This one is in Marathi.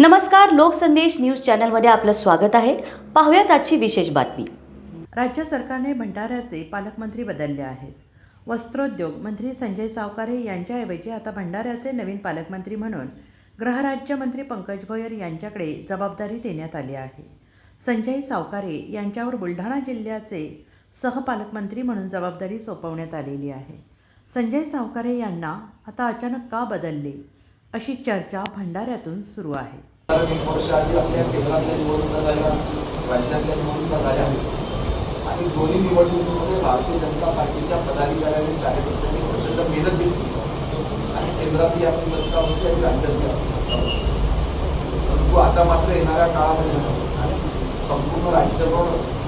नमस्कार लोकसंदेश न्यूज चॅनलमध्ये आपलं स्वागत आहे. पाहूयात आजची विशेष बातमी. राज्य सरकारने भंडाऱ्याचे पालकमंत्री बदलले आहेत. वस्त्रोद्योग मंत्री संजय सावकारे यांच्याऐवजी आता भंडाऱ्याचे नवीन पालकमंत्री म्हणून गृहराज्यमंत्री पंकज भोयर यांच्याकडे जबाबदारी देण्यात आली आहे. संजय सावकारे यांच्यावर बुलढाणा जिल्ह्याचे सहपालकमंत्री म्हणून जबाबदारी सोपवण्यात आलेली आहे. संजय सावकारे यांना आता अचानक का बदलले? अशी चर्चा भंडाऱ्यातून सुरू आहे. कारण एक वर्ष आधी आपल्या केंद्रातल्या निवडणुका झाल्या राज्यातल्या निवडणुका झाल्या. आणि दोन्ही निवडणुकीमध्ये भारतीय जनता पार्टीच्या पदाधिकाऱ्यांनी कार्यकर्त्यांनी प्रचंड मेहनत घेतली. आणि केंद्रातली आपली सत्ता असते आणि राज्यातली आपली सत्ता असते परंतु आता मात्र येणाऱ्या काळामध्ये आणि संपूर्ण राज्यभर